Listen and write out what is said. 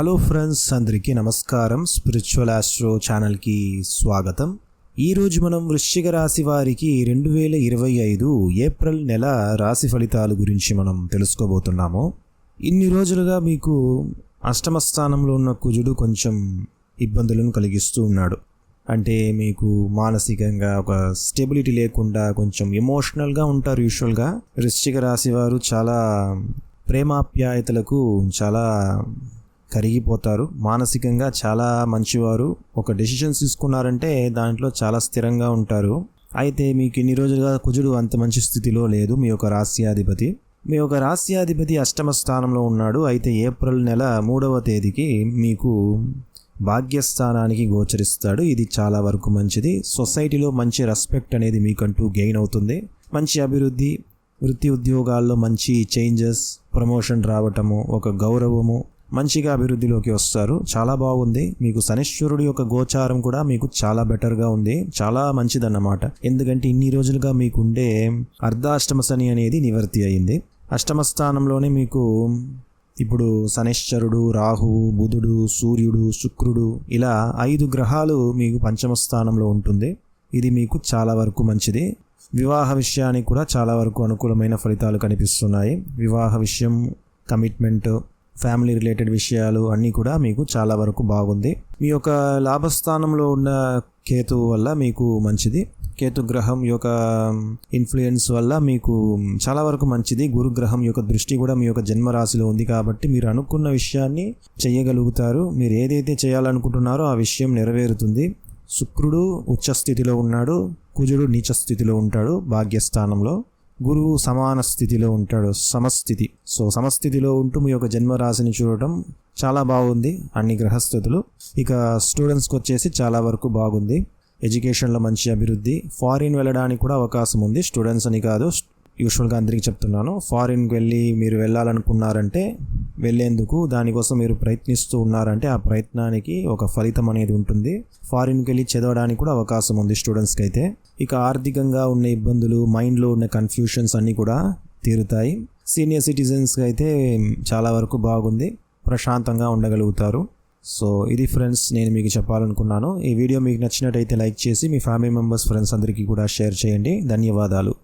Hello friends అందరికీ నమస్కారం. Spiritual astro ఛానల్కి స్వాగతం. ఈరోజు మనం వృశ్చిక రాశి వారికి రెండు వేల ఇరవై ఐదు ఏప్రిల్ నెల రాశి ఫలితాల గురించి మనం తెలుసుకోబోతున్నాము. ఇన్ని రోజులుగా మీకు అష్టమ స్థానంలో ఉన్న కుజుడు కొంచెం ఇబ్బందులను కలిగిస్తూ ఉన్నాడు. అంటే మీకు మానసికంగా ఒక స్టెబిలిటీ లేకుండా కొంచెం ఎమోషనల్గా ఉంటారు యూజువల్గా. వృశ్చిక రాశి వారు చాలా ప్రేమాప్యాయతలకు చాలా కరిగిపోతారు. మానసికంగా చాలా మంచివారు. ఒక డెసిషన్స్ తీసుకున్నారంటే దాంట్లో చాలా స్థిరంగా ఉంటారు. అయితే మీకు ఇన్ని రోజులుగా కుజుడు అంత మంచి స్థితిలో లేదు. మీ యొక్క రాస్యాధిపతి మీ యొక్క రాస్యాధిపతి అష్టమ స్థానంలో ఉన్నాడు. అయితే ఏప్రిల్ నెల మూడవ తేదీకి మీకు భాగ్యస్థానానికి గోచరిస్తాడు. ఇది చాలా వరకు మంచిది. సొసైటీలో మంచి రెస్పెక్ట్ అనేది మీకంటూ గెయిన్ అవుతుంది. మంచి అభివృద్ధి వృత్తి ఉద్యోగాల్లో మంచి చేంజెస్ ప్రమోషన్ రావటము ఒక గౌరవము మంచిగా అభివృద్ధిలోకి వస్తారు. చాలా బాగుంది. మీకు శనిశ్వరుడు యొక్క గోచారం కూడా మీకు చాలా బెటర్గా ఉంది. చాలా మంచిదన్నమాట. ఎందుకంటే ఇన్ని రోజులుగా మీకుండే అర్ధాష్టమ శని అనేది నివర్తి అయింది. అష్టమ స్థానంలోనే మీకు ఇప్పుడు శనిశ్చరుడు రాహువు బుధుడు సూర్యుడు శుక్రుడు ఇలా ఐదు గ్రహాలు మీకు పంచమ స్థానంలో ఉంటుంది. ఇది మీకు చాలా వరకు మంచిది. వివాహ విషయానికి కూడా చాలా వరకు అనుకూలమైన ఫలితాలు కనిపిస్తున్నాయి. వివాహ విషయం కమిట్మెంట్ ఫ్యామిలీ రిలేటెడ్ విషయాలు అన్నీ కూడా మీకు చాలా వరకు బాగుంది. మీ యొక్క లాభస్థానంలో ఉన్న కేతు వల్ల మీకు మంచిది. కేతు గ్రహం యొక్క ఇన్ఫ్లుయెన్స్ వల్ల మీకు చాలా వరకు మంచిది. గురుగ్రహం యొక్క దృష్టి కూడా మీ యొక్క జన్మరాశిలో ఉంది కాబట్టి మీరు అనుకున్న విషయాన్ని చేయగలుగుతారు. మీరు ఏదైతే చేయాలనుకుంటున్నారో ఆ విషయం నెరవేరుతుంది. శుక్రుడు ఉచ్చ స్థితిలో ఉన్నాడు. కుజుడు నీచ స్థితిలో ఉంటాడు భాగ్యస్థానంలో. గురువు సమాన స్థితిలో ఉంటాడు. సమస్థితి. సో సమస్థితిలో ఉంటూ మీ యొక్క జన్మరాశిని చూడటం చాలా బాగుంది. అన్ని గ్రహస్థితులు ఇక స్టూడెంట్స్కి వచ్చేసి చాలా వరకు బాగుంది. ఎడ్యుకేషన్లో మంచి అభివృద్ధి. ఫారిన్ వెళ్ళడానికి కూడా అవకాశం ఉంది. స్టూడెంట్స్ అని కాదు యూజువల్గా అందరికీ చెప్తున్నాను. ఫారిన్కి వెళ్ళి మీరు వెళ్ళాలనుకున్నారంటే వెళ్ళేందుకు దానికోసం మీరు ప్రయత్నిస్తూ ఉన్నారంటే ఆ ప్రయత్నానికి ఒక ఫలితం అనేది ఉంటుంది. ఫారిన్కి వెళ్ళి చదవడానికి కూడా అవకాశం ఉంది స్టూడెంట్స్కి అయితే. ఇక ఆర్థికంగా ఉన్న ఇబ్బందులు మైండ్లో ఉన్న కన్ఫ్యూషన్స్ అన్నీ కూడా తీరుతాయి. సీనియర్ సిటిజన్స్కి అయితే చాలా వరకు బాగుంది. ప్రశాంతంగా ఉండగలుగుతారు. సో ఇది ఫ్రెండ్స్ నేను మీకు చెప్పాలనుకున్నాను. ఈ వీడియో మీకు నచ్చినట్టయితే లైక్ చేసి మీ ఫ్యామిలీ మెంబర్స్ ఫ్రెండ్స్ అందరికీ కూడా షేర్ చేయండి. ధన్యవాదాలు.